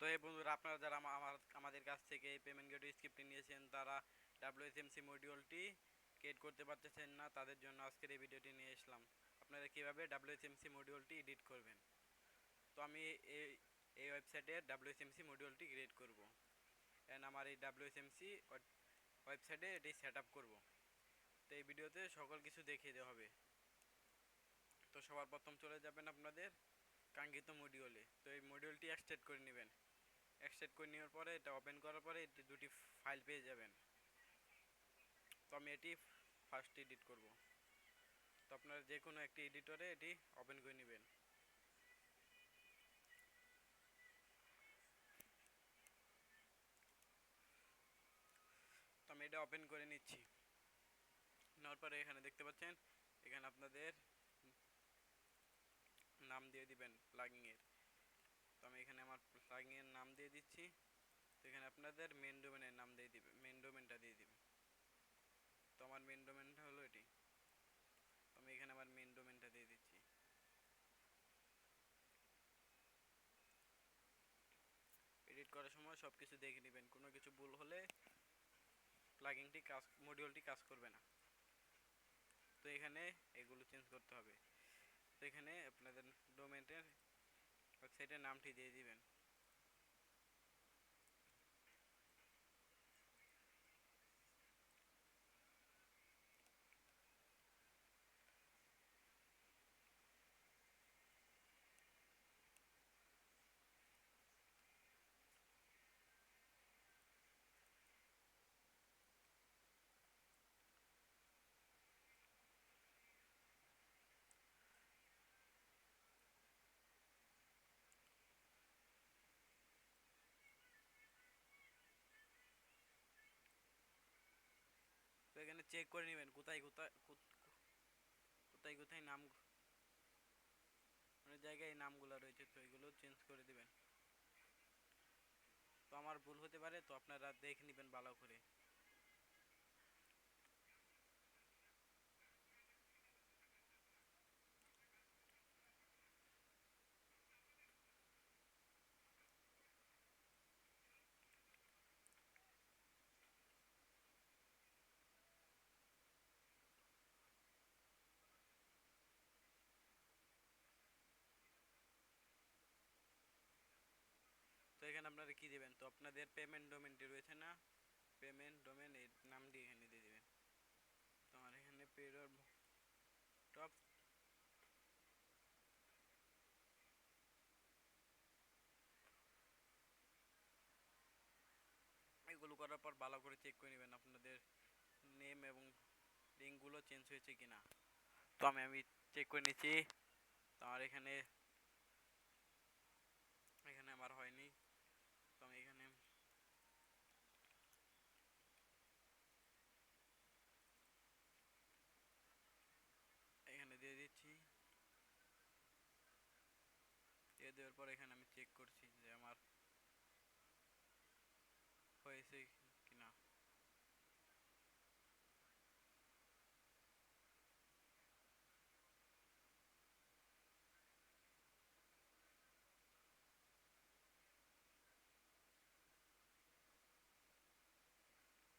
তো এই বন্ধুরা, আপনারা যারা আমার, আমাদের কাছ থেকে এই পেমেন্ট গেট স্ক্রিপ্টটি নিয়েছেন, তারা ডাব্লিউএসএমসি মডিউলটি ক্রিয়েট করতে পারতেছেন না, তাদের জন্য আজকের এই ভিডিওটি নিয়ে এসলাম। আপনারা কীভাবে ডাব্লিউএসএমসি মডিউলটি এডিট করবেন? তো আমি এই এই ওয়েবসাইটে ডাব্লিউএসএমসি মডিউলটি ক্রিয়েট করব। অ্যান্ড আমার এই ডাব্লিউএসএমসি ওয়েবসাইটে এটি সেট আপ করব। তো এই ভিডিওতে সকল কিছু দেখিয়ে দেওয়া হবে। তো সবার প্রথম চলে যাবেন আপনাদের কাঙ্ক্ষিত মডিউলে তো এই মডিউলটি এক্সটেড করে নেবেন। এক্সটেড করে নেওয়ার পরে, এটা ওপেন করার পরে এটি দুটি ফাইল পেয়ে যাবেন। তো আমি এটি ফার্স্ট এডিট করব। তো আপনারা যে কোনো একটি এডিটরে এটি ওপেন করে নেবেন। তো আমি এটা ওপেন করে নিচ্ছি। নেওয়ার পরে এখানে দেখতে পাচ্ছেন, এখানে আপনাদের নাম দিয়ে দিবেন প্লাগিং এর তো আমি এখানে আমার প্লাগিং এর নাম দিয়ে দিচ্ছি। তো এখানে আপনাদের মেন ডোমেনের নাম দিয়ে দিবে মেন ডোমেনটা দিয়ে দিবে। তো আমার মেন ডোমেনটা হলো এটি। আমি এখানে আমার মেন ডোমেনটা দিয়ে দিচ্ছি। এডিট করার সময় সব কিছু দেখে নেবেন। কোনো কিছু ভুল হলে প্লাগিংটি কাজ মডিউলটি কাজ করবে না। তো এখানে এগুলো চেঞ্জ করতে হবে। তো এখানে আপনাদের ডোমেনের ওয়েবসাইটের নামটি দিয়ে দিবেন। চেক করে নেবেন, কোথায় কোথায় কোথায় কোথায় নাম অনেক জায়গায় নামগুলো রয়েছে, তো এগুলো চেঞ্জ করে দেবেন। তো আমার ভুল হতে পারে, তো আপনারা দেখে নেবেন ভালো করে। এখানে আপনারা কি দিবেন? তো আপনাদের পেমেন্ট ডোমেনটি রয়েছে না? পেমেন্ট ডোমেন এর নামটি এখানে দিয়ে দিবেন। তো আমার এখানে পেরোর টপ এগুলো করার পর ভালো করে চেক করে নেবেন আপনাদের নেম এবং লিঙ্কগুলো চেঞ্জ হয়েছে কিনা। তো আমি আমি চেক করে নিচ্ছি। তো আমার এখানে আমার হয়নি তো আমি এখানে এখানে দিয়ে দিচ্ছি দেওয়ার পর এখানে আমি চেক করছি যে আমার হয়েছে কিনা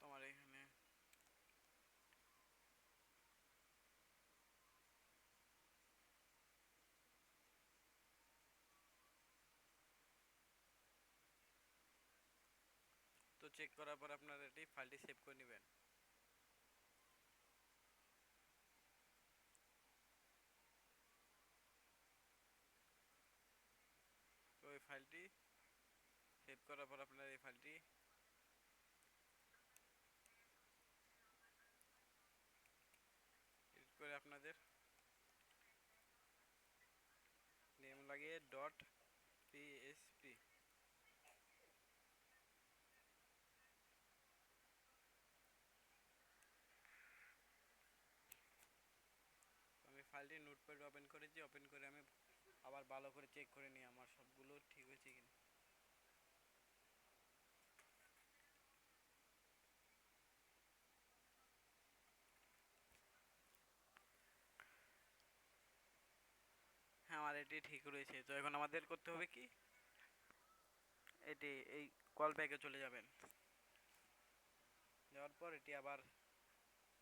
তোমার এখানে তো চেক করার পর আপনারা এটি ফাইলটি সেভ করে নেবেন। এই ফাইলটি সেভ করার পর আপনারা এই ফাইলটি করে আপনাদের নেম লাগিয়ে ডট পিএসপি আমি ফাইলটি ওপেন করেছি ওপেন করে আমি আবার ভালো করে চেক করে নিই আমার সবগুলো ঠিক হয়েছে কিনা। হ্যাঁ আমার এটি ঠিক রয়েছে। তো এখন আমাদের করতে হবে কি? এটি এই কল ব্যাগে চলে যাবেন। যাওয়ার পর এটি আবার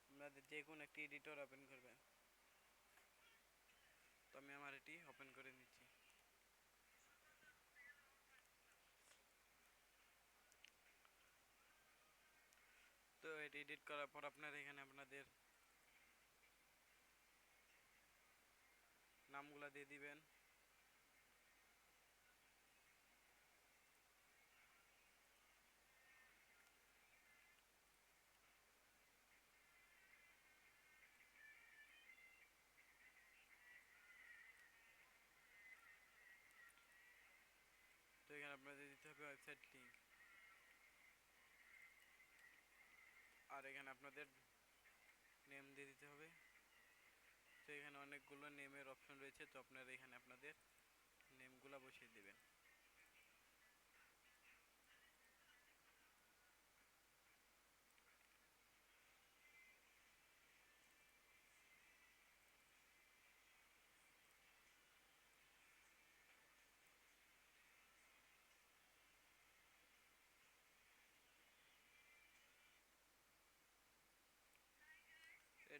আপনাদের যে কোনো একটি এডিটর ওপেন করবেন। আমি আমার এটি ওপেন করে নিচ্ছি। তো এটি এডিট করার পর আপনার এখানে আপনাদের নামগুলা দিয়ে দিবেন। আপনাদের দিতে হবে ওয়েবসাইট লিঙ্ক আর এখানে আপনাদের নেম দিয়ে দিতে হবে। তো এখানে অনেকগুলো নেমের অপশন রয়েছে, তো আপনারা এখানে আপনাদের নেমগুলো বসিয়ে দেবেন।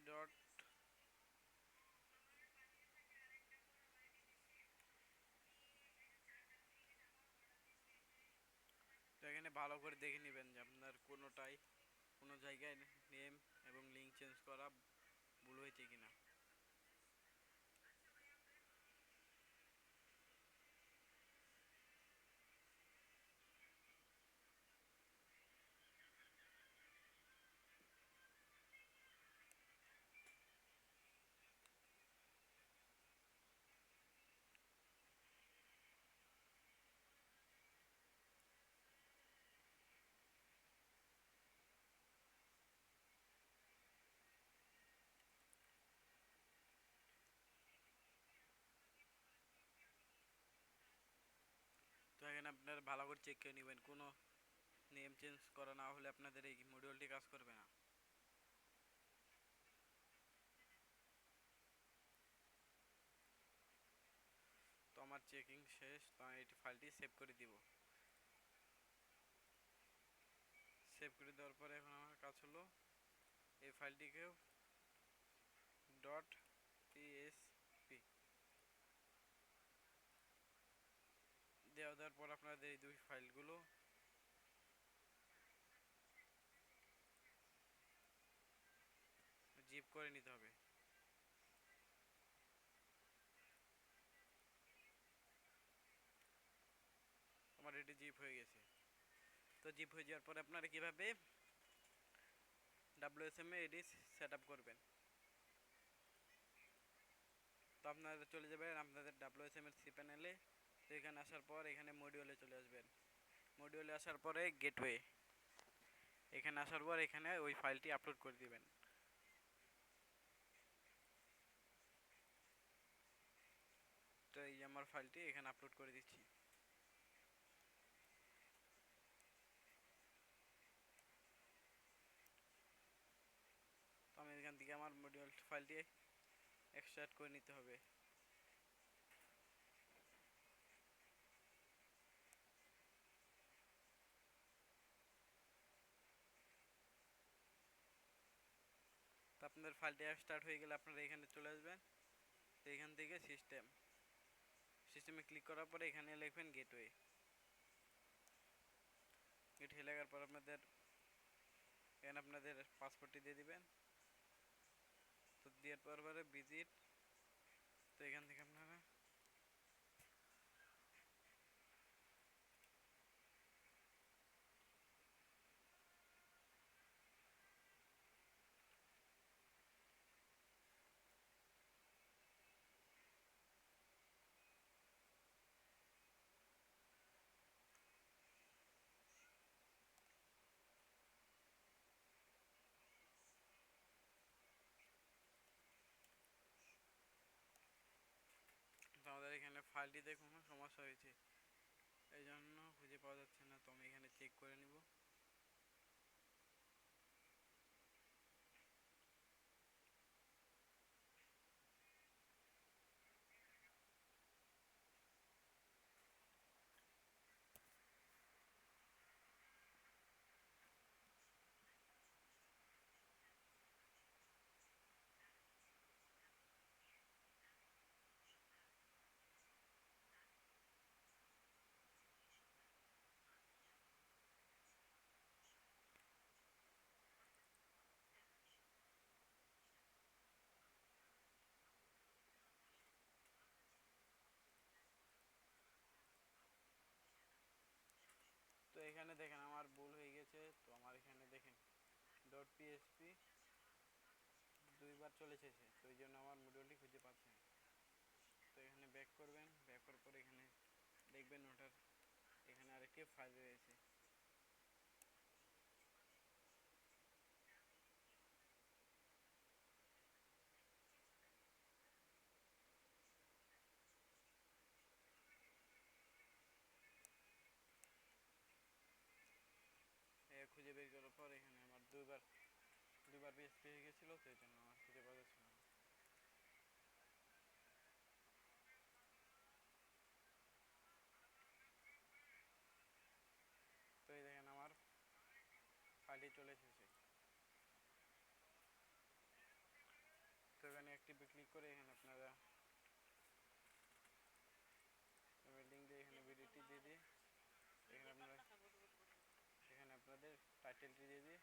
ডট তো এখানে ভালো করে দেখে নেবেন যে আপনার কোনোটাই, কোনো জায়গায় নেম এবং লিঙ্ক চেঞ্জ করা ভুল হয়েছে কিনা। আপনারা ভালো করে চেক করে নেবেন। কোনো নেম চেঞ্জ করা না হলে আপনাদের এই মডিউলটি কাজ করবে না। তো আমার চেকিং শেষ, তো আমি এটি ফাইলটি সেভ করে দিব। সেভ করে দেওয়ার পরে এখন আমার কাজ হলো, এই ফাইলটিকেও ডট পিএসপি দেওয়া দেওয়ার পর আপনাদের এই দুই ফাইলগুলো। জিপ করে নিতে হবে। আমার এটি জিপ হয়ে গেছে। তো জিপ হয়ে যাওয়ার পরে আপনারা কীভাবে ডাব্লিউএসএম এ এডি সেট আপ করবেন? তো আপনারা চলে যাবেন আপনাদের ডাব্লিউএসএম এর সি প্যানেলে। এখানে আসার পর এখানে মডিউলে চলে আসবেন। মডিউলে আসার পরে গেটওয়ে এখানে আসার পর এখানে ওই ফাইলটি আপলোড করে দিবেন। তো এই আমার ফাইলটি এখানে আপলোড করে দিচ্ছি। আমি এখান থেকে আমার মডিউল ফাইলটি এক্সট্রাক্ট করে নিতে হবে তো আপনাদের ফাইলটি স্টার্ট হয়ে গেলে আপনারা এখানে চলে আসবেন। তো এখান থেকে সিস্টেম সিস্টেমে ক্লিক করার পরে এখানে লিখবেন গেটওয়ে গেটওয়ে লেখার পর আপনাদের, এখানে আপনাদের পাসপোর্টটি দিয়ে দিবেন। তো দেওয়ার পর পরে ভিজিট তো এখান থেকে আপনারা তো আমাদের এখানে ফাইলটিতে কোনো সমস্যা হয়েছে। এই জন্য খুঁজে পাওয়া যাচ্ছে না, তো আমি এখানে চেক করে নিব। চলেছে তো আমার এখানে দেখেন. ডট পিএসপি দুইবার চলে এসেছে, তো ওই জন্য আমার মডিউলটি খুঁজে পাচ্ছেন তো এখানে ব্যাক করবেন ব্যাক করার পর এখানে দেখবেন ওটার, এখানে আরেকটি ফাইল রয়েছে এ খুঁজে বের করার পর এখানে আমার দুইবার দুইবার পিএসপি হয়ে গেছিল তো জন্য আমার পাওয়া যাচ্ছিল না। তো এই দেখেন আমার ফাইলটি চলে এসেছে। তো এখানে অ্যাক্টিভে ক্লিক করে এখানে আপনারা লিঙ্ক দিয়ে এখানে ভিডিওটি দিয়ে দিয়ে এখানে আপনারা এখানে আপনাদের টাইটেলটি দিয়ে দিয়ে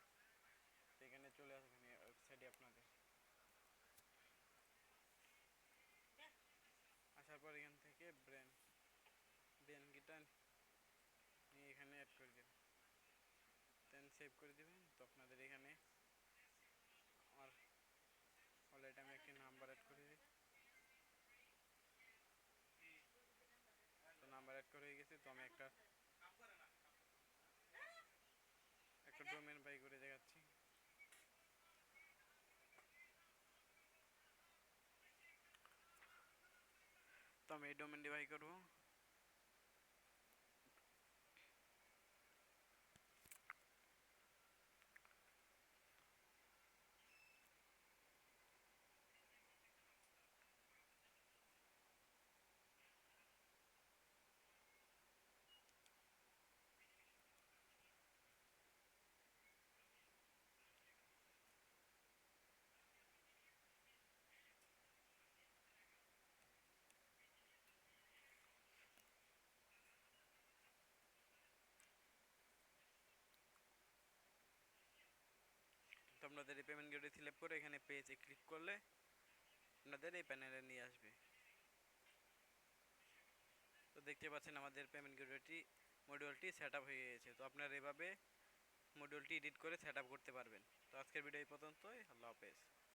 তো এখানে চলে আসবেন ওয়েবসাইটে আপনাদের। আসার পর এখান থেকে ব্র্যান্ড ব্র্যান্ড গিটার নিয়ে এখানে অ্যাড করে দেবেন দেন সেভ করে দেবেন, তো আপনাদের এখানে আমার অলরেডি আমি একটি নাম্বার অ্যাড করে দিই। তো নাম্বার অ্যাড করে হয়ে গেছে, তো আমি একটা ডোমেন বাই করে দেখাচ্ছি তো আমি এই ডোমেনটি আপনাদের এই পেমেন্ট গেটে সিলেক্ট করে এখানে পেজে ক্লিক করলে আপনাদের এই প্যানেলে নিয়ে আসবে। তো দেখতে পাচ্ছেন আমাদের পেমেন্ট গেটটি মডিউলটি সেট হয়ে গেছে তো আপনারা এভাবে মডিউলটি এডিট করে সেট করতে পারবেন। তো আজকের ভিডিও এই পর্যন্তই। আল্লাহ হাফেজ।